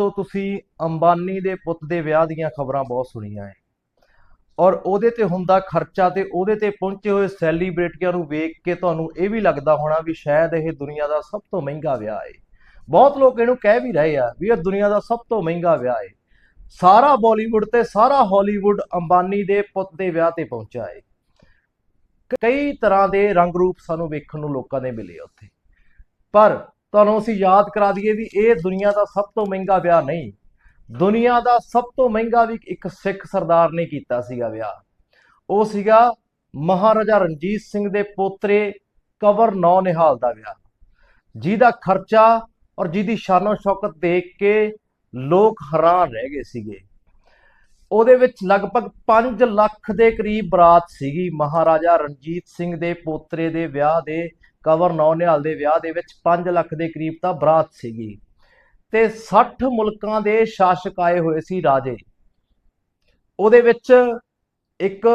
ਦੋਸਤੋ, ਤੁਸੀਂ ਅੰਬਾਨੀ ਦੇ ਪੁੱਤ ਦੇ ਵਿਆਹ ਦੀਆਂ ਖਬਰਾਂ ਬਹੁਤ ਸੁਣੀਆਂ ਹੈ ਔਰ ਉਹਦੇ ਤੇ ਹੁੰਦਾ ਖਰਚਾ ਤੇ ਉਹਦੇ ਤੇ ਪਹੁੰਚੇ ਹੋਏ ਸੈਲੀਬ੍ਰਿਟੀਆਂ ਨੂੰ ਵੇਖ ਕੇ ਤੁਹਾਨੂੰ ਇਹ ਵੀ ਲੱਗਦਾ ਹੋਣਾ ਵੀ ਸ਼ਾਇਦ ਇਹ ਦੁਨੀਆ ਦਾ ਸਭ ਤੋਂ ਮਹਿੰਗਾ ਵਿਆਹ ਹੈ ਬਹੁਤ ਲੋਕ ਇਹਨੂੰ ਕਹਿ ਵੀ ਰਹੇ ਆ ਵੀ ਇਹ ਦੁਨੀਆ ਦਾ ਸਭ ਤੋਂ ਮਹਿੰਗਾ ਵਿਆਹ ਏ। ਸਾਰਾ ਬਾਲੀਵੁੱਡ ਤੇ ਸਾਰਾ ਹਾਲੀਵੁੱਡ ਅੰਬਾਨੀ ਦੇ ਪੁੱਤ ਦੇ ਵਿਆਹ ਤੇ ਪਹੁੰਚਿਆ ਏ। ਕਈ ਤਰ੍ਹਾਂ ਦੇ ਰੰਗ ਰੂਪ ਸਾਨੂੰ ਵੇਖਣ ਨੂੰ ਲੋਕਾਂ ਦੇ ਮਿਲੇ ਉੱਥੇ। ਪਰ ਤੁਹਾਨੂੰ ਅਸੀਂ ਯਾਦ ਕਰਾ ਦਈਏ ਵੀ ਇਹ ਦੁਨੀਆ ਦਾ ਸਭ ਤੋਂ ਮਹਿੰਗਾ ਵਿਆਹ ਨਹੀਂ। ਦੁਨੀਆ ਦਾ ਸਭ ਤੋਂ ਮਹਿੰਗਾ ਵੀ ਇੱਕ ਸਿੱਖ ਸਰਦਾਰ ਨੇ ਕੀਤਾ ਸੀਗਾ ਵਿਆਹ। ਉਹ ਸੀਗਾ ਮਹਾਰਾਜਾ ਰਣਜੀਤ ਸਿੰਘ ਦੇ ਪੋਤਰੇ ਕਵਰ ਨੌ ਨਿਹਾਲ ਦਾ ਵਿਆਹ। ਜਿਹਦਾ ਖਰਚਾ ਔਰ ਜਿਹਦੀ ਸ਼ਾਨੋ ਸ਼ੌਕਤ ਦੇਖ ਕੇ ਲੋਕ ਹੈਰਾਨ ਰਹਿ ਗਏ ਸੀਗੇ। ਉਹਦੇ ਵਿੱਚ ਲਗਭਗ 5 ਲੱਖ ਦੇ ਕਰੀਬ ਬਰਾਤ ਸੀਗੀ ਮਹਾਰਾਜਾ ਰਣਜੀਤ ਸਿੰਘ ਦੇ ਪੋਤਰੇ ਦੇ ਵਿਆਹ ਦੇ ਕਵਰ ਨੌ ਨਿਹਾਲ ਦੇ ਵਿਆਹ ਦੇ ਵਿੱਚ 5 ਲੱਖ ਦੇ ਕਰੀਬ ਤਾਂ ਬਰਾਤ ਸੀਗੀ। ਤੇ 60 ਮੁਲਕਾਂ ਦੇ ਸ਼ਾਸਕ ਆਏ ਹੋਏ ਸੀ ਰਾਜੇ। ਉਹਦੇ ਵਿੱਚ ਇੱਕ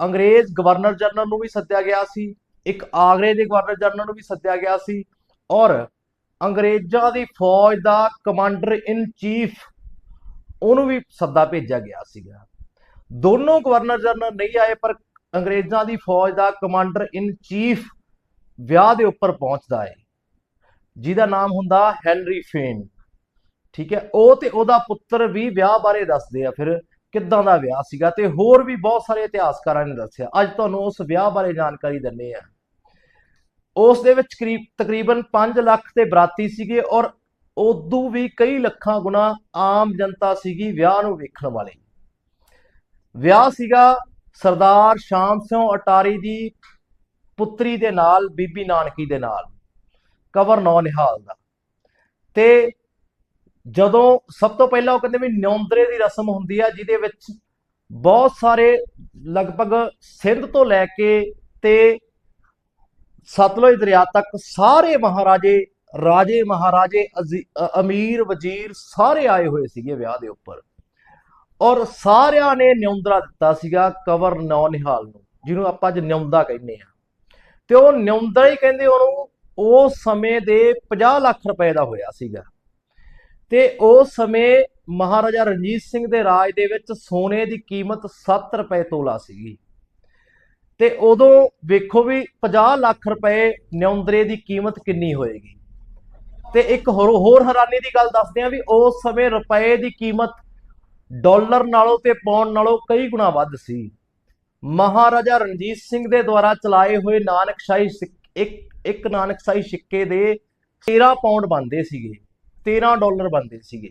ਅੰਗਰੇਜ਼ ਗਵਰਨਰ ਜਨਰਲ ਨੂੰ ਵੀ ਸੱਦਿਆ ਗਿਆ ਸੀ, ਇੱਕ ਆਗਰੇ ਦੇ ਗਵਰਨਰ ਜਨਰਲ ਨੂੰ ਵੀ ਸੱਦਿਆ ਗਿਆ ਸੀ ਔਰ ਅੰਗਰੇਜ਼ਾਂ ਦੀ ਫੌਜ ਦਾ ਕਮਾਂਡਰ ਇਨ ਚੀਫ ਉਹਨੂੰ ਵੀ ਸੱਦਾ ਭੇਜਿਆ ਗਿਆ ਸੀਗਾ। ਦੋਨੋਂ ਗਵਰਨਰ ਜਨਰਲ ਨਹੀਂ ਆਏ ਪਰ ਅੰਗਰੇਜ਼ਾਂ ਦੀ ਫੌਜ ਦਾ ਕਮਾਂਡਰ ਇਨ ਚੀਫ ਵਿਆਹ ਦੇ ਉੱਪਰ ਪਹੁੰਚਦਾ ਹੈ। ਜਿਹਦਾ ਨਾਮ ਹੁੰਦਾ ਹੈਨਰੀ ਫੇਨ। ਠੀਕ ਹੈ? ਉਹ ਤੇ ਉਹਦਾ ਪੁੱਤਰ ਵੀ ਵਿਆਹ ਬਾਰੇ ਦੱਸਦੇ ਆ। ਫਿਰ ਕਿੱਦਾਂ ਦਾ ਵਿਆਹ ਸੀਗਾ? ਤੇ ਹੋਰ ਵੀ ਬਹੁਤ ਸਾਰੇ ਇਤਿਹਾਸਕਾਰਾਂ ਨੇ ਦੱਸਿਆ। ਅੱਜ ਤੁਹਾਨੂੰ ਉਸ ਵਿਆਹ ਬਾਰੇ ਜਾਣਕਾਰੀ ਦਿੰਨੇ ਆ। ਉਸ ਦੇ ਵਿੱਚ ਕਰੀਬ, ਤਕਰੀਬਨ 5 ਲੱਖ ਤੇ ਬਰਾਤੀ ਸੀਗੇ ਔਰ ਉਦੋਂ ਵੀ ਕਈ ਲੱਖਾਂ ਗੁਣਾ ਆਮ ਜਨਤਾ ਸੀਗੀ ਵਿਆਹ ਨੂੰ ਵੇਖਣ ਵਾਲੀ। ਵਿਆਹ ਸੀਗਾ ਸਰਦਾਰ ਸ਼ਾਮ ਸਿੰਘ ਅਟਾਰੀ ਦੀ ਪੁੱਤਰੀ ਦੇ ਨਾਲ, ਬੀਬੀ ਨਾਨਕੀ ਦੇ ਨਾਲ। ਕਵਰ ਨੌ ਨਿਹਾਲ ਦਾ। ਤੇ ਜਦੋਂ ਸਭ ਤੋਂ ਪਹਿਲਾਂ ਉਹ ਕਹਿੰਦੇ ਵੀ ਨਿਉਂਦਰੇ ਦੀ ਰਸਮ ਹੁੰਦੀ ਆ, ਜਿਹਦੇ ਵਿੱਚ ਬਹੁਤ ਸਾਰੇ ਲਗਭਗ ਸਿੰਧ ਤੋਂ ਲੈ ਕੇ ਤੇ ਸਤਲੁਜ ਦਰਿਆ ਤੱਕ ਸਾਰੇ ਮਹਾਰਾਜੇ, ਰਾਜੇ, ਮਹਾਰਾਜੇ, ਅਜ਼ੀ- ਅਮੀਰ, ਵਜ਼ੀਰ ਸਾਰੇ ਆਏ ਹੋਏ ਸੀਗੇ ਵਿਆਹ ਦੇ ਉੱਪਰ। ਔਰ ਸਾਰਿਆਂ ਨੇ ਨਿਉਂਦਰਾ ਦਿੱਤਾ ਸੀਗਾ ਕਵਰ ਨੌ ਨਿਹਾਲ ਨੂੰ, ਜਿਹਨੂੰ ਆਪਾਂ ਅੱਜ ਨਿਉਂਦਾ ਕਹਿੰਦੇ ਆ ਤੇ ਉਹ ਨਿਉਂਦਾ ਹੀ ਕਹਿੰਦੇ ਉਹਨੂੰ ਉਸ ਸਮੇਂ ਦੇ 50 ਲੱਖ ਰੁਪਏ ਦਾ ਹੋਇਆ ਸੀਗਾ। ਤੇ ਉਸ ਸਮੇਂ ਮਹਾਰਾਜਾ ਰਣਜੀਤ ਸਿੰਘ ਦੇ ਰਾਜ ਦੇ ਵਿੱਚ ਸੋਨੇ ਦੀ ਕੀਮਤ 7 ਰੁਪਏ ਤੋਲਾ ਸੀਗੀ। ਤੇ ਉਦੋਂ ਵੇਖੋ ਵੀ 50 ਲੱਖ ਰੁਪਏ ਨਿਉਂਦਰੇ ਦੀ ਕੀਮਤ ਕਿੰਨੀ ਹੋਏਗੀ। ਤੇ ਇੱਕ ਹੋਰ ਹੋਰ ਹੈਰਾਨੀ ਦੀ ਗੱਲ ਦੱਸਦੇ ਆ ਵੀ ਉਸ ਸਮੇਂ ਰੁਪਏ ਦੀ ਕੀਮਤ ਡਾਲਰ ਨਾਲੋਂ ਤੇ ਪਾਉਂਡ ਨਾਲੋਂ ਕਈ ਗੁਣਾ ਵੱਧ ਸੀ। ਮਹਾਰਾਜਾ ਰਣਜੀਤ ਸਿੰਘ ਦੇ ਦੁਆਰਾ ਚਲਾਏ ਹੋਏ ਨਾਨਕਸ਼ਾਹੀ ਸਿੱਕ- ਇੱਕ ਇੱਕ ਨਾਨਕਸ਼ਾਹੀ ਸਿੱਕੇ ਦੇ 13 ਪਾਉਂਡ ਬਣਦੇ ਸੀਗੇ 13 ਡਾਲਰ ਬਣਦੇ ਸੀਗੇ।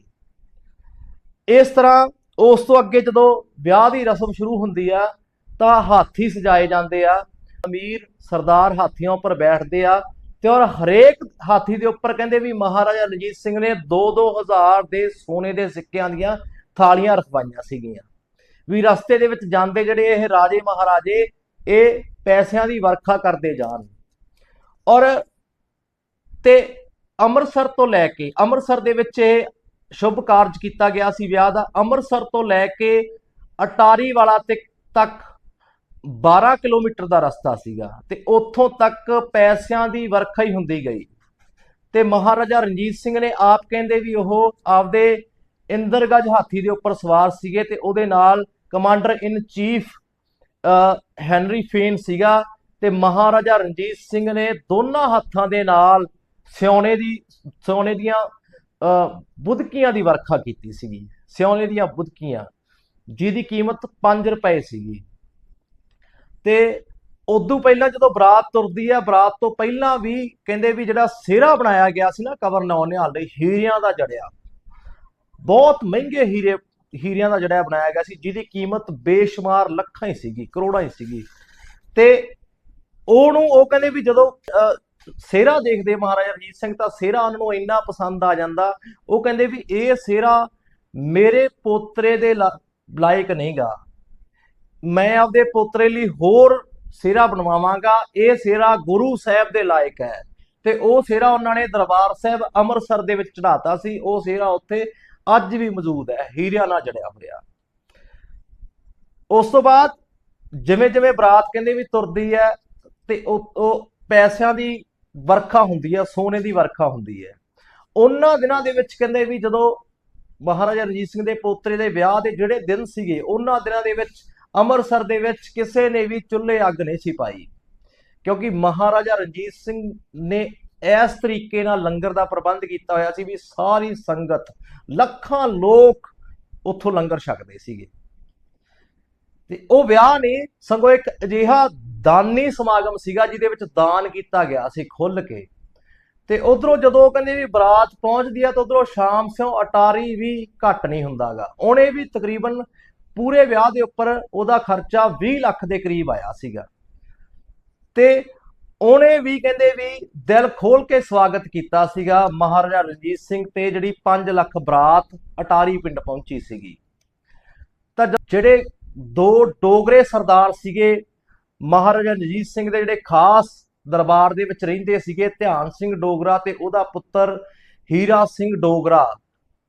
ਇਸ ਤਰ੍ਹਾਂ ਉਸ ਤੋਂ ਅੱਗੇ ਜਦੋਂ ਵਿਆਹ ਦੀ ਰਸਮ ਸ਼ੁਰੂ ਹੁੰਦੀ ਆ, ਤਾਂ ਹਾਥੀ ਸਜਾਏ ਜਾਂਦੇ ਆ, ਅਮੀਰ ਸਰਦਾਰ ਹਾਥੀਆਂ ਉੱਪਰ ਬੈਠਦੇ ਆ ਤੇ ਔਰ ਹਰੇਕ ਹਾਥੀ ਦੇ ਉੱਪਰ ਕਹਿੰਦੇ ਵੀ ਮਹਾਰਾਜਾ ਰਣਜੀਤ ਸਿੰਘ ਨੇ 2-2000 ਦੇ ਸੋਨੇ ਦੇ ਸਿੱਕਿਆਂ ਦੀਆਂ ਥਾਲੀਆਂ ਰਖਵਾਈਆਂ ਸੀਗੀਆਂ। ਵੀ ਰਸਤੇ ਦੇ ਵਿੱਚ ਜਾਂਦੇ ਜਿਹੜੇ ਇਹ ਰਾਜੇ ਮਹਾਰਾਜੇ, ਇਹ ਪੈਸਿਆਂ ਦੀ ਵਰਖਾ ਕਰਦੇ ਜਾਣ। ਔਰ ਤੇ ਅੰਮ੍ਰਿਤਸਰ ਤੋਂ ਲੈ ਕੇ, ਅੰਮ੍ਰਿਤਸਰ ਦੇ ਵਿੱਚ ਇਹ ਸ਼ੁਭ ਕਾਰਜ ਕੀਤਾ ਗਿਆ ਸੀ ਵਿਆਹ ਦਾ। ਅੰਮ੍ਰਿਤਸਰ ਤੋਂ ਲੈ ਕੇ ਅਟਾਰੀ ਵਾਲਾ ਤੇ ਤੱਕ 12 ਕਿਲੋਮੀਟਰ ਦਾ ਰਸਤਾ ਸੀਗਾ ਤੇ ਉੱਥੋਂ ਤੱਕ ਪੈਸਿਆਂ ਦੀ ਵਰਖਾ ਹੀ ਹੁੰਦੀ ਗਈ। ਤੇ ਮਹਾਰਾਜਾ ਰਣਜੀਤ ਸਿੰਘ ਨੇ ਆਪ ਕਹਿੰਦੇ ਵੀ ਉਹ ਆਪਦੇ ਇੰਦਰਗਜ ਹਾਥੀ ਦੇ ਉੱਪਰ ਸਵਾਰ ਸੀਗੇ ਤੇ ਉਹਦੇ ਨਾਲ commander in chief Henry Fane ਸੀਗਾ ਤੇ ਮਹਾਰਾਜਾ ਰਣਜੀਤ ਸਿੰਘ ਨੇ ਦੋਨਾਂ ਹੱਥਾਂ ਦੇ ਨਾਲ ਸਿਉਣੇ ਦੀ ਸੋਨੇ ਦੀਆਂ ਅਹ, ਬੁਦਕੀਆਂ ਦੀ ਵਰਖਾ ਕੀਤੀ ਸੀਗੀ। ਸਿਉਨੇ ਦੀਆਂ ਬੁਦਕੀਆਂ ਜਿਹਦੀ ਕੀਮਤ 5 ਰੁਪਏ ਸੀਗੀ। ਤੇ ਉਦੋਂ ਪਹਿਲਾਂ ਜਦੋਂ ਬਰਾਤ ਤੁਰਦੀ ਆ ਬਰਾਤ ਤੋਂ ਪਹਿਲਾਂ ਵੀ ਕਹਿੰਦੇ ਵੀ ਜਿਹੜਾ ਸਿਹਰਾ ਬਣਾਇਆ ਗਿਆ ਸੀ ਨਾ ਕਵਰ ਨੌ ਨਿਹਾਲ ਲਈ ਹੀਰਿਆਂ ਦਾ ਜੜਿਆ। ਬਹੁਤ ਮਹਿੰਗੇ ਹੀਰੇ ਹੀਰਿਆਂ ਦਾ ਜਿਹੜਾ ਬਣਾਇਆ ਗਿਆ ਸੀ ਜਿਹਦੀ ਕੀਮਤ ਬੇਸ਼ੁਮਾਰ ਲੱਖਾਂ ਹੀ ਸੀਗੀ ਕਰੋੜਾਂ ਹੀ ਸੀਗੀ। ਤੇ ਉਹਨੂੰ ਉਹ ਕਹਿੰਦੇ ਵੀ ਜਦੋਂ ਅਹ, ਸਿਹਰਾ ਦੇਖਦੇ ਮਹਾਰਾਜਾ ਰਣਜੀਤ ਸਿੰਘ ਤਾਂ ਸਿਹਰਾ ਉਹਨਾਂ ਨੂੰ ਇੰਨਾ ਪਸੰਦ ਆ ਜਾਂਦਾ ਉਹ ਕਹਿੰਦੇ ਵੀ ਇਹ ਸਿਹਰਾ ਮੇਰੇ ਪੋਤਰੇ ਦੇ ਲਾ- ਲਾਇਕ ਨਹੀਂਗਾ। ਮੈਂ ਆਪਦੇ ਪੋਤਰੇ ਲਈ ਹੋਰ ਸਿਹਰਾ ਬਣਵਾਵਾਂਗਾ ਇਹ ਸਿਹਰਾ ਗੁਰੂ ਸਾਹਿਬ ਦੇ ਲਾਇਕ ਹੈ। ਤੇ ਉਹ ਸਿਹਰਾ ਉਹਨਾਂ ਨੇ ਦਰਬਾਰ ਸਾਹਿਬ ਅੰਮ੍ਰਿਤਸਰ ਦੇ ਵਿੱਚ ਚੜਾਤਾ ਸੀ ਉਹ ਸਿਹਰਾ ਉੱਥੇ ਅੱਜ ਵੀ ਮੌਜੂਦ ਹੈ, ਹੀਰਿਆਂ ਨਾਲ ਜੜਿਆ ਹੋਇਆ। ਉਸ ਤੋਂ ਬਾਅਦ ਜਿਵੇਂ ਜਿਵੇਂ ਬਰਾਤ ਕਹਿੰਦੇ ਵੀ ਤੁਰਦੀ ਹੈ, ਤੇ ਉਹ ਪੈਸਿਆਂ ਦੀ ਵਰਖਾ ਹੁੰਦੀ ਹੈ, ਸੋਨੇ ਦੀ ਵਰਖਾ ਹੁੰਦੀ ਹੈ। ਉਹਨਾਂ ਦਿਨਾਂ ਦੇ ਵਿੱਚ ਕਹਿੰਦੇ ਵੀ ਜਦੋਂ ਮਹਾਰਾਜਾ ਰਣਜੀਤ ਸਿੰਘ ਦੇ ਪੋਤਰੇ ਦੇ ਵਿਆਹ ਦੇ ਜਿਹੜੇ ਦਿਨ ਸੀਗੇ, ਉਹਨਾਂ ਦਿਨਾਂ ਦੇ ਵਿੱਚ ਅੰਮ੍ਰਿਤਸਰ ਦੇ ਵਿੱਚ ਕਿਸੇ ਨੇ ਵੀ ਚੁੱਲ੍ਹੇ ਅੱਗ ਨਹੀਂ ਸੀ ਪਾਈ। ਕਿਉਂਕਿ ਮਹਾਰਾਜਾ ਰਣਜੀਤ ਸਿੰਘ ਨੇ ਇਸ ਤਰੀਕੇ ਨਾਲ ਲੰਗਰ ਦਾ ਪ੍ਰਬੰਧ ਕੀਤਾ ਹੋਇਆ ਸੀ ਵੀ ਸਾਰੀ ਸੰਗਤ, ਲੱਖਾਂ ਲੋਕ ਉੱਥੋਂ ਲੰਗਰ ਛਕਦੇ ਸੀਗੇ। ਤੇ ਉਹ ਵਿਆਹ ਨੇ ਸੰਗੋ ਇੱਕ ਅਜਿਹਾ ਦਾਨੀ ਸਮਾਗਮ ਸੀਗਾ ਜਿਹਦੇ ਵਿੱਚ ਦਾਨ ਕੀਤਾ ਗਿਆ ਸੀ ਖੁੱਲ ਕੇ। ਤੇ ਉਧਰੋਂ ਜਦੋਂ ਕਹਿੰਦੇ ਵੀ ਬਰਾਤ ਪਹੁੰਚਦੀ ਆ ਤਾਂ ਉਧਰੋਂ ਸ਼ਾਮ ਸਿਓ ਅਟਾਰੀ ਵੀ ਘੱਟ ਨਹੀਂ ਹੁੰਦਾਗਾ। ਉਹਨੇ ਵੀ ਤਕਰੀਬਨ ਪੂਰੇ ਵਿਆਹ ਦੇ ਉੱਪਰ ਉਹਦਾ ਖਰਚਾ 20 ਲੱਖ ਦੇ ਕਰੀਬ ਆਇਆ ਸੀਗਾ। ਤੇ ਉਹਨੇ ਵੀ ਕਹਿੰਦੇ ਵੀ ਦਿਲ ਖੋਲ ਕੇ ਸਵਾਗਤ ਕੀਤਾ ਸੀਗਾ ਮਹਾਰਾਜਾ ਰਣਜੀਤ ਸਿੰਘ ਤੇ ਜਿਹੜੀ 5 ਲੱਖ ਬਰਾਤ ਅਟਾਰੀ ਪਿੰਡ ਪਹੁੰਚੀ ਸੀਗੀ। ਤਾਂ ਜਿਹੜੇ ਦੋ ਡੋਗਰੇ ਸਰਦਾਰ ਸੀਗੇ, ਮਹਾਰਾਜਾ ਰਣਜੀਤ ਸਿੰਘ ਦੇ ਜਿਹੜੇ ਖਾਸ ਦਰਬਾਰ ਦੇ ਵਿੱਚ ਰਹਿੰਦੇ ਸੀਗੇ, ਧਿਆਨ ਸਿੰਘ ਡੋਗਰਾ ਤੇ ਉਹਦਾ ਪੁੱਤਰ ਹੀਰਾ ਸਿੰਘ ਡੋਗਰਾ,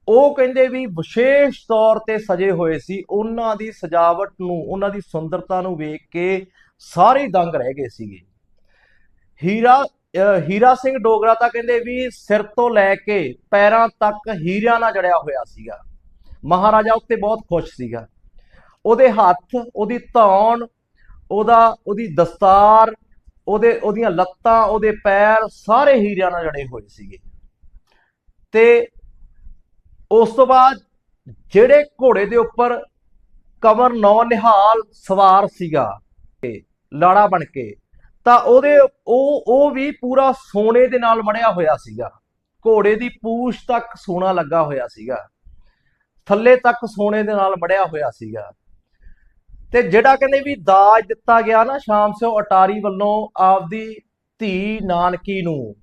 ਉਹ ਕਹਿੰਦੇ ਵੀ ਵਿਸ਼ੇਸ਼ ਤੌਰ ਤੇ ਸਜੇ ਹੋਏ ਸੀ। ਉਹਨਾਂ ਦੀ ਸਜਾਵਟ ਨੂੰ, ਉਹਨਾਂ ਦੀ ਸੁੰਦਰਤਾ ਨੂੰ ਵੇਖ ਕੇ ਸਾਰੇ ਦੰਗ ਰਹਿ ਗਏ ਸੀਗੇ। ਹੀਰਾ ਹੀਰਾ ਸਿੰਘ ਡੋਗਰਾ ਤਾਂ ਕਹਿੰਦੇ ਵੀ ਸਿਰ ਤੋਂ ਲੈ ਕੇ ਪੈਰਾਂ ਤੱਕ ਹੀਰਿਆਂ ਨਾਲ ਜੜਿਆ ਹੋਇਆ ਸੀਗਾ। ਮਹਾਰਾਜਾ ਉੱਤੇ ਬਹੁਤ ਖੁਸ਼ ਸੀਗਾ। ਉਹਦੇ ਹੱਥ, ਉਹਦੀ ਧੌਣ, ਉਹਦਾ, ਉਹਦੀ ਦਸਤਾਰ, ਉਹਦੇ, ਉਹਦੀਆਂ ਲੱਤਾਂ, ਉਹਦੇ ਪੈਰ ਸਾਰੇ ਹੀਰਿਆਂ ਨਾਲ ਜੜੇ ਹੋਏ ਸੀਗੇ। ਤੇ ਉਸ ਤੋਂ ਬਾਅਦ ਜਿਹੜੇ ਘੋੜੇ ਦੇ ਉੱਪਰ ਕਮਰ ਨੌ ਨਿਹਾਲ ਸਵਾਰ ਸੀਗਾ ਲਾੜਾ ਬਣ ਕੇ ਤਾਂ ਉਹਦੇ ਉਹ ਉਹ ਵੀ ਪੂਰਾ ਸੋਨੇ ਦੇ ਨਾਲ ਮੜਿਆ ਹੋਇਆ ਸੀਗਾ। ਘੋੜੇ ਦੀ ਪੂਛ ਤੱਕ ਸੋਨਾ ਲੱਗਾ ਹੋਇਆ ਸੀਗਾ। ਥੱਲੇ ਤੱਕ ਸੋਨੇ ਦੇ ਨਾਲ ਮੜਿਆ ਹੋਇਆ ਸੀਗਾ। ਤੇ ਜਿਹੜਾ ਕਹਿੰਦੇ ਵੀ ਦਾਜ ਦਿੱਤਾ ਗਿਆ ਨਾ ਸ਼ਾਮ ਸਿਓ ਅਟਾਰੀ ਵੱਲੋਂ ਆਪਦੀ ਧੀ ਨਾਨਕੀ ਨੂੰ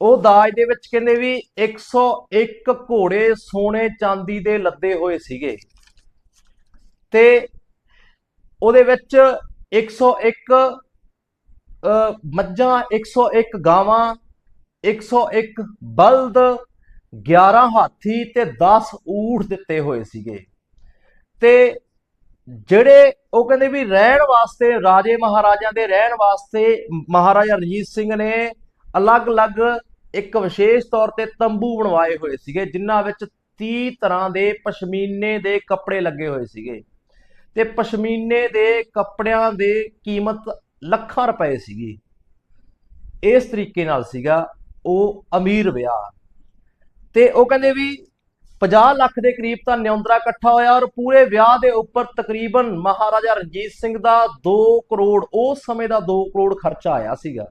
ਉਹ ਦਾਜ ਦੇ ਵਿੱਚ ਕਹਿੰਦੇ ਵੀ 101 ਘੋੜੇ ਸੋਨੇ ਚਾਂਦੀ ਦੇ ਲੱਦੇ ਹੋਏ ਸੀਗੇ। ਤੇ ਉਹਦੇ ਵਿੱਚ 101 ਅ, ਮੱਝਾਂ 101 ਗਾਵਾਂ 101 ਬਲਦ 11 ਹਾਥੀ ਤੇ 10 ਊਠ ਦਿੱਤੇ ਹੋਏ ਸੀਗੇ। ਤੇ ਜਿਹੜੇ ਉਹ ਕਹਿੰਦੇ ਵੀ ਰਹਿਣ ਵਾਸਤੇ ਰਾਜੇ ਮਹਾਰਾਜਿਆਂ ਦੇ ਰਹਿਣ ਵਾਸਤੇ ਮਹਾਰਾਜਾ ਰਣਜੀਤ ਸਿੰਘ ਨੇ ਅਲੱਗ-ਅਲੱਗ ਇੱਕ ਵਿਸ਼ੇਸ਼ ਤੌਰ ਤੇ ਤੰਬੂ ਬਣਵਾਏ ਹੋਏ ਸੀਗੇ, ਜਿਨ੍ਹਾਂ ਵਿੱਚ 30 ਤਰ੍ਹਾਂ ਦੇ ਪਸ਼ਮੀਨੇ ਦੇ ਕੱਪੜੇ ਲੱਗੇ ਹੋਏ ਸੀਗੇ। ਤੇ ਪਸ਼ਮੀਨੇ ਦੇ ਕੱਪੜਿਆਂ ਦੇ ਕੀਮਤ ਲੱਖਾਂ ਰੁਪਏ ਸੀਗੀ। ਇਸ ਤਰੀਕੇ ਨਾਲ ਸੀਗਾ ਉਹ ਅਮੀਰ ਵਿਆਹ। ਤੇ ਉਹ ਕਹਿੰਦੇ ਵੀ 50 ਲੱਖ ਦੇ ਕਰੀਬ ਤਾਂ ਨਿਉਂਦਰਾ ਇਕੱਠਾ ਹੋਇਆ ਔਰ ਪੂਰੇ ਵਿਆਹ ਦੇ ਉੱਪਰ ਤਕਰੀਬਨ ਮਹਾਰਾਜਾ ਰਣਜੀਤ ਸਿੰਘ ਦਾ 2 ਕਰੋੜ ਉਸ ਸਮੇਂ ਦਾ 2 ਕਰੋੜ ਖਰਚਾ ਆਇਆ ਸੀਗਾ।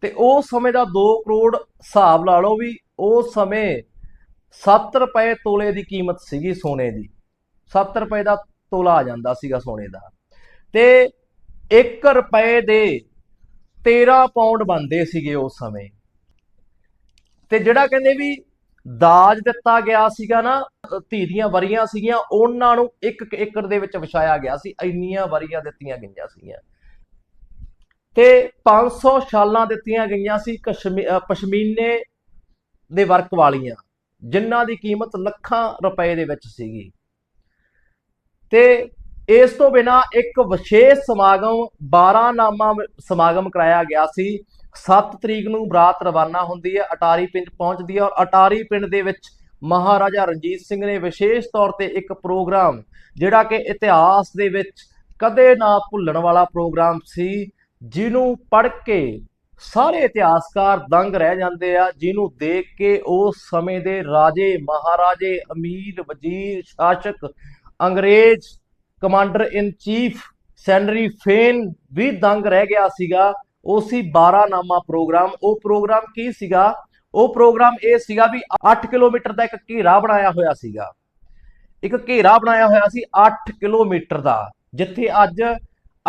ਤੇ ਉਸ ਸਮੇਂ ਦਾ 2 ਕਰੋੜ ਹਿਸਾਬ ਲਾ ਲਓ ਵੀ ਉਸ ਸਮੇਂ 7 ਰੁਪਏ ਤੋਲੇ ਦੀ ਕੀਮਤ ਸੀਗੀ ਸੋਨੇ ਦੀ। 7 ਰੁਪਏ ਦਾ ਤੋਲਾ ਆ ਜਾਂਦਾ ਸੀਗਾ ਸੋਨੇ ਦਾ। ਤੇ 1 ਰੁਪਏ ਦੇ 13 ਪਾਉਂਡ ਬਣਦੇ ਸੀਗੇ ਉਸ ਸਮੇਂ। ਤੇ ਜਿਹੜਾ ਕਹਿੰਦੇ ਵੀ ਦਾਜ ਦਿੱਤਾ ਗਿਆ ਸੀਗਾ ਨਾ, ਧੀ ਦੀਆਂ ਵਰੀਆਂ ਸੀਗੀਆਂ, ਉਹਨਾਂ ਨੂੰ ਇੱਕ ਏਕੜ ਦੇ ਵਿੱਚ ਵਿਛਾਇਆ ਗਿਆ ਸੀ, ਇੰਨੀਆਂ ਵਰੀਆਂ ਦਿੱਤੀਆਂ ਗਈਆਂ ਸੀਗੀਆਂ। ਤੇ 500 ਸ਼ਾਲਾਂ ਦਿੱਤੀਆਂ ਗਈਆਂ ਸੀ ਕਸ਼ਮੀ- ਪਸ਼ਮੀਨੇ ਦੇ ਵਰਕ ਵਾਲੀਆਂ, ਜਿਨ੍ਹਾਂ ਦੀ ਕੀਮਤ ਲੱਖਾਂ ਰੁਪਏ ਦੇ ਵਿੱਚ ਸੀਗੀ। ਤੇ ਇਸ ਤੋਂ ਬਿਨਾ ਇੱਕ ਵਿਸ਼ੇਸ਼ ਸਮਾਗਮ 12 ਨਾਮਾ ਸਮਾਗਮ ਕਰਾਇਆ ਗਿਆ ਸੀ। 7 ਤਰੀਕ ਨੂੰ ਬਰਾਤ ਰਵਾਨਾ ਹੁੰਦੀ ਹੈ, ਅਟਾਰੀ ਪਿੰਡ ਪਹੁੰਚਦੀ ਹੈ ਔਰ ਅਟਾਰੀ ਪਿੰਡ ਦੇ ਵਿੱਚ ਮਹਾਰਾਜਾ ਰਣਜੀਤ ਸਿੰਘ ਨੇ ਵਿਸ਼ੇਸ਼ ਤੌਰ ਤੇ ਇੱਕ ਪ੍ਰੋਗਰਾਮ, ਜਿਹੜਾ ਕਿ ਇਤਿਹਾਸ ਦੇ ਵਿੱਚ ਕਦੇ ਨਾ ਭੁੱਲਣ ਵਾਲਾ ਪ੍ਰੋਗਰਾਮ ਸੀ, ਜਿਹਨੂੰ ਪੜ੍ਹ ਕੇ ਸਾਰੇ ਇਤਿਹਾਸਕਾਰ ਦੰਗ ਰਹਿ ਜਾਂਦੇ ਆ, ਜਿਹਨੂੰ ਦੇਖ ਕੇ ਉਸ ਸਮੇਂ ਦੇ ਰਾਜੇ, ਮਹਾਰਾਜੇ, ਅਮੀਰ, ਵਜ਼ੀਰ, ਸ਼ਾਸਕ, ਅੰਗਰੇਜ਼ commander in chief Henry Fane ਵੀ ਦੰਗ ਰਹਿ ਗਿਆ ਸੀਗਾ। ਉਸੀ 12 ਨਾਮਾ ਪ੍ਰੋਗਰਾਮ। ਉਹ ਪ੍ਰੋਗਰਾਮ ਕੀ ਸੀਗਾ? ਉਹ ਪ੍ਰੋਗਰਾਮ ਇਹ ਸੀਗਾ ਵੀ 8 ਕਿਲੋਮੀਟਰ ਦਾ ਇੱਕ ਘੇਰਾ ਬਣਾਇਆ ਹੋਇਆ ਸੀਗਾ। ਇੱਕ ਘੇਰਾ ਬਣਾਇਆ ਹੋਇਆ ਸੀ 8 ਕਿਲੋਮੀਟਰ ਦਾ, ਜਿੱਥੇ ਅੱਜ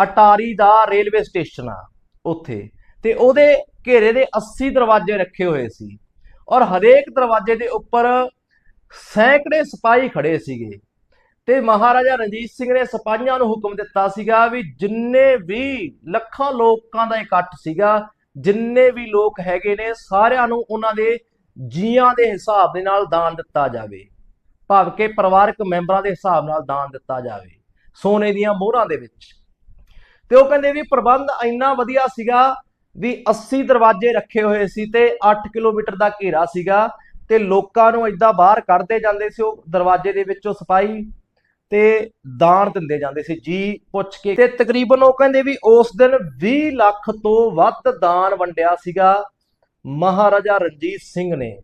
ਅਟਾਰੀ ਦਾ ਰੇਲਵੇ ਸਟੇਸ਼ਨ ਆ ਉੱਥੇ। ਤੇ ਉਹਦੇ ਘੇਰੇ ਦੇ 80 ਦਰਵਾਜ਼ੇ ਰੱਖੇ ਹੋਏ ਸੀ। ਔਰ ਹਰੇਕ ਦਰਵਾਜ਼ੇ ਦੇ ਉੱਪਰ ਸੈਂਕੜੇ ਸਿਪਾਹੀ ਖੜੇ ਸੀਗੇ। ਤੇ ਮਹਾਰਾਜਾ ਰਣਜੀਤ ਸਿੰਘ ਨੇ ਸਿਪਾਹੀਆਂ ਨੂੰ ਹੁਕਮ ਦਿੱਤਾ ਸੀਗਾ ਵੀ ਜਿੰਨੇ ਵੀ ਲੱਖਾਂ ਲੋਕਾਂ ਦਾ ਇਕੱਠ ਸੀਗਾ, ਜਿੰਨੇ ਵੀ ਲੋਕ ਹੈਗੇ ਨੇ, ਸਾਰਿਆਂ ਨੂੰ ਉਹਨਾਂ ਦੇ ਜੀਆਂ ਦੇ ਹਿਸਾਬ ਦੇ ਨਾਲ ਦਾਨ ਦਿੱਤਾ ਜਾਵੇ। ਭਾਵ ਕਿ ਪਰਿਵਾਰਕ ਮੈਂਬਰਾਂ ਦੇ ਹਿਸਾਬ ਨਾਲ ਦਾਨ ਦਿੱਤਾ ਜਾਵੇ, ਸੋਨੇ ਦੀਆਂ ਮੋਹਰਾਂ ਦੇ ਵਿੱਚ। ਤੇ ਉਹ ਕਹਿੰਦੇ ਵੀ ਪ੍ਰਬੰਧ ਇੰਨਾ ਵਧੀਆ ਸੀਗਾ ਵੀ 80 ਦਰਵਾਜ਼ੇ ਰੱਖੇ ਹੋਏ ਸੀ ਤੇ 8 ਕਿਲੋਮੀਟਰ ਦਾ ਘੇਰਾ ਸੀਗਾ ਤੇ ਲੋਕਾਂ ਨੂੰ ਏਦਾਂ ਬਾਹਰ ਕੱਢਦੇ ਜਾਂਦੇ ਸੀ ਉਹ ਦਰਵਾਜ਼ੇ ਦੇ ਵਿੱਚੋਂ ਸਿਪਾਹੀ। ਤੇ ਦਾਨ ਦਿੰਦੇ ਜਾਂਦੇ ਸੀ ਜੀ ਪੁੱਛ ਕੇ। ਤੇ ਤਕਰੀਬਨ ਉਹ ਕਹਿੰਦੇ ਵੀ ਉਸ ਦਿਨ 20 ਲੱਖ ਤੋਂ ਵੱਧ ਦਾਨ ਵੰਡਿਆ ਸੀਗਾ। ਮਹਾਰਾਜਾ ਰਣਜੀਤ ਸਿੰਘ ਨੇ।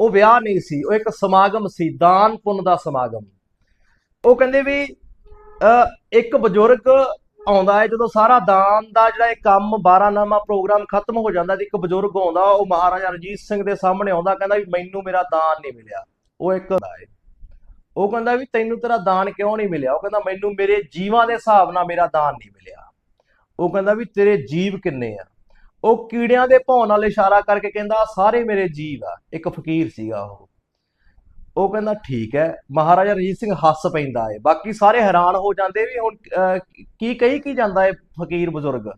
ਉਹ ਵਿਆਹ ਨਹੀਂ ਸੀ ਉਹ ਇੱਕ ਸਮਾਗਮ ਸੀ ਦਾਨ ਪੁੰਨ ਦਾ ਸਮਾਗਮ। ਉਹ ਕਹਿੰਦੇ ਵੀ ਅਹ, ਇੱਕ ਬਜ਼ੁਰਗ ਆਉਂਦਾ ਹੈ ਜਦੋਂ ਸਾਰਾ ਦਾਨ ਦਾ ਜਿਹੜਾ ਇਹ ਕੰਮ 12ਨਾਮਾ ਪ੍ਰੋਗਰਾਮ ਖਤਮ ਹੋ ਜਾਂਦਾ ਤੇ ਇੱਕ ਬਜ਼ੁਰਗ ਆਉਂਦਾ ਉਹ ਮਹਾਰਾਜਾ ਰਣਜੀਤ ਸਿੰਘ ਦੇ ਸਾਹਮਣੇ ਆਉਂਦਾ ਕਹਿੰਦਾ ਵੀ ਮੈਨੂੰ ਮੇਰਾ ਦਾਨ ਨਹੀਂ ਮਿਲਿਆ। ਉਹ ਇੱਕ ਉਹ ਕਹਿੰਦਾ ਵੀ ਤੈਨੂੰ ਤੇਰਾ ਦਾਨ ਕਿਉਂ ਨਹੀਂ ਮਿਲਿਆ? ਉਹ ਕਹਿੰਦਾ ਮੈਨੂੰ ਮੇਰੇ ਜੀਵਾਂ ਦੇ ਹਿਸਾਬ ਨਾਲ ਮੇਰਾ ਦਾਨ ਨਹੀਂ ਮਿਲਿਆ। ਉਹ ਕਹਿੰਦਾ ਵੀ ਤੇਰੇ ਜੀਵ ਕਿੰਨੇ ਆ? ਉਹ ਕੀੜਿਆਂ ਦੇ ਭੌਂ ਨਾਲ ਇਸ਼ਾਰਾ ਕਰਕੇ ਕਹਿੰਦਾ ਸਾਰੇ ਮੇਰੇ ਜੀਵ ਆ ਇੱਕ ਫਕੀਰ ਸੀਗਾ ਉਹ। ਉਹ ਕਹਿੰਦਾ ਠੀਕ ਹੈ ਮਹਾਰਾਜਾ ਰਣਜੀਤ ਸਿੰਘ ਹੱਸ ਪੈਂਦਾ ਏ। ਬਾਕੀ ਸਾਰੇ ਹੈਰਾਨ ਹੋ ਜਾਂਦੇ ਵੀ ਹੁਣ ਅਹ, ਕੀ ਕਹੀ ਕੀ ਜਾਂਦਾ ਏ ਫਕੀਰ ਬਜ਼ੁਰਗ?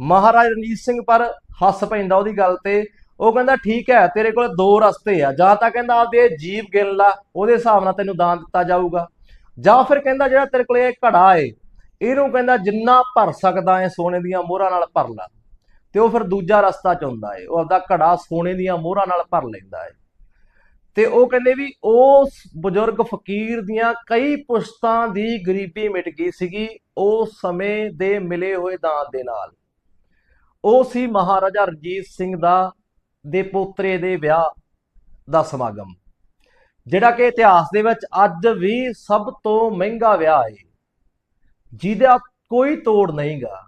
ਮਹਾਰਾਜਾ ਰਣਜੀਤ ਸਿੰਘ ਪਰ ਹੱਸ ਪੈਂਦਾ ਉਹਦੀ ਗੱਲ ਤੇ। ਉਹ ਕਹਿੰਦਾ, ਠੀਕ ਹੈ, ਤੇਰੇ ਕੋਲ ਦੋ ਰਸਤੇ ਆ। ਜਾਂ ਤਾਂ ਕਹਿੰਦਾ, ਆਪਦੇ ਜੀਵ ਗਿਣ ਲਾ, ਉਹਦੇ ਹਿਸਾਬ ਨਾਲ ਤੈਨੂੰ ਦਾਨ ਦਿੱਤਾ ਜਾਊਗਾ। ਜਾਂ ਫਿਰ ਕਹਿੰਦਾ, ਜਿਹੜਾ ਤੇਰੇ ਕੋਲ ਇਹ ਘੜਾ ਏ, ਇਹਨੂੰ ਕਹਿੰਦਾ, ਜਿੰਨਾ ਭਰ ਸਕਦਾ ਏ ਸੋਨੇ ਦੀਆਂ ਮੋਹਰਾਂ ਨਾਲ ਭਰ ਲਾ। ਤੇ ਉਹ ਫਿਰ ਦੂਜਾ ਰਸਤਾ ਚੁੰਦਾ ਏ। ਉਹ ਆਪਦਾ ਘੜਾ ਸੋਨੇ ਦੀਆਂ ਮੋਹਰਾਂ ਨਾਲ ਭਰ ਲੈਂਦਾ ਏ। ਤੇ ਉਹ ਕਹਿੰਦੇ ਵੀ, ਉਸ ਬਜ਼ੁਰਗ ਫਕੀਰ ਦੀਆਂ ਕਈ ਪੁਸ਼ਤਾਂ ਦੀ ਗਰੀਬੀ ਮਿਟ ਗਈ ਸੀਗੀ ਉਸ ਸਮੇਂ ਦੇ ਮਿਲੇ ਹੋਏ ਦਾਨ ਦੇ ਨਾਲ। ਉਹ ਸੀ ਮਹਾਰਾਜਾ ਰਣਜੀਤ ਸਿੰਘ ਦਾ ਦੇ ਪੋਤਰੇ ਦੇ ਵਿਆਹ ਦਾ ਸਮਾਗਮ ਜਿਹੜਾ ਕਿ ਇਤਿਹਾਸ ਦੇ ਵਿੱਚ ਅੱਜ ਵੀ ਸਭ ਤੋਂ ਮਹਿੰਗਾ ਵਿਆਹ ਹੈ। ਜਿਹਦਾ ਕੋਈ ਤੋੜ ਨਹੀਂਗਾ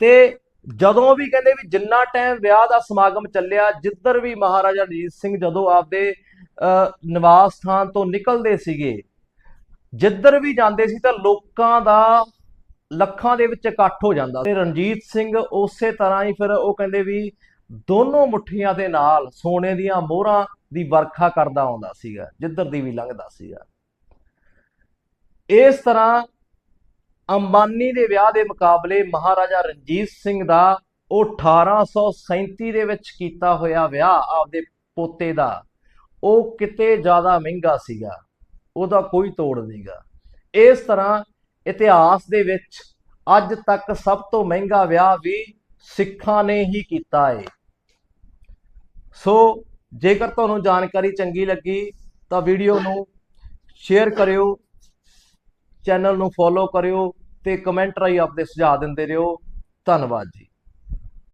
ਤੇ ਜਦੋਂ ਵੀ ਕਹਿੰਦੇ ਵੀ ਜਿੰਨਾ ਟਾਈਮ ਵਿਆਹ ਦਾ ਸਮਾਗਮ ਚੱਲਿਆ ਜਿੱਧਰ ਵੀ ਮਹਾਰਾਜਾ ਰਣਜੀਤ ਸਿੰਘ ਜਦੋਂ ਆਪਦੇ ਅਹ, ਨਿਵਾਸ ਸਥਾਨ ਤੋਂ ਨਿਕਲਦੇ ਸੀਗੇ ਜਿੱਧਰ ਵੀ ਜਾਂਦੇ ਸੀ ਤਾਂ ਲੋਕਾਂ ਦਾ ਲੱਖਾਂ ਦੇ ਵਿੱਚ ਇਕੱਠ ਹੋ ਜਾਂਦਾ ਤੇ ਰਣਜੀਤ ਸਿੰਘ ਉਸੇ ਤਰ੍ਹਾਂ ਹੀ ਫਿਰ ਉਹ ਕਹਿੰਦੇ ਵੀ ਦੋਨੋਂ ਮੁੱਠੀਆਂ ਦੇ ਨਾਲ ਸੋਨੇ ਦੀਆਂ ਮੋਹਰਾਂ ਦੀ ਵਰਖਾ ਕਰਦਾ ਆਉਂਦਾ ਸੀਗਾ, ਜਿੱਧਰ ਦੀ ਵੀ ਲੰਘਦਾ ਸੀਗਾ। ਇਸ ਤਰ੍ਹਾਂ ਅੰਬਾਨੀ ਦੇ ਵਿਆਹ ਦੇ ਮੁਕਾਬਲੇ ਮਹਾਰਾਜਾ ਰਣਜੀਤ ਸਿੰਘ ਦਾ ਉਹ 1837 ਦੇ ਵਿੱਚ ਕੀਤਾ ਹੋਇਆ ਵਿਆਹ ਆਪਦੇ ਪੋਤੇ ਦਾ, ਉਹ ਕਿਤੇ ਜ਼ਿਆਦਾ ਮਹਿੰਗਾ ਸੀਗਾ, ਉਹਦਾ ਕੋਈ ਤੋੜ ਨਹੀਂਗਾ। ਇਸ ਤਰ੍ਹਾਂ ਇਤਿਹਾਸ ਦੇ ਵਿੱਚ ਅੱਜ ਤੱਕ ਸਭ ਤੋਂ ਮਹਿੰਗਾ ਵਿਆਹ ਵੀ ਸਿੱਖਾਂ ਨੇ ਹੀ ਕੀਤਾ ਹੈ ਸੋ ਜੇਕਰ ਤੁਹਾਨੂੰ ਜਾਣਕਾਰੀ ਚੰਗੀ ਲੱਗੀ ਤਾਂ ਵੀਡੀਓ ਨੂੰ ਸ਼ੇਅਰ ਕਰਿਓ, ਚੈਨਲ ਨੂੰ ਫੋਲੋ ਕਰਿਓ ਤੇ ਕਮੈਂਟ ਰਾਹੀਂ ਆਪਦੇ ਸੁਝਾਅ ਦਿੰਦੇ ਰਹੋ। ਧੰਨਵਾਦ ਜੀ।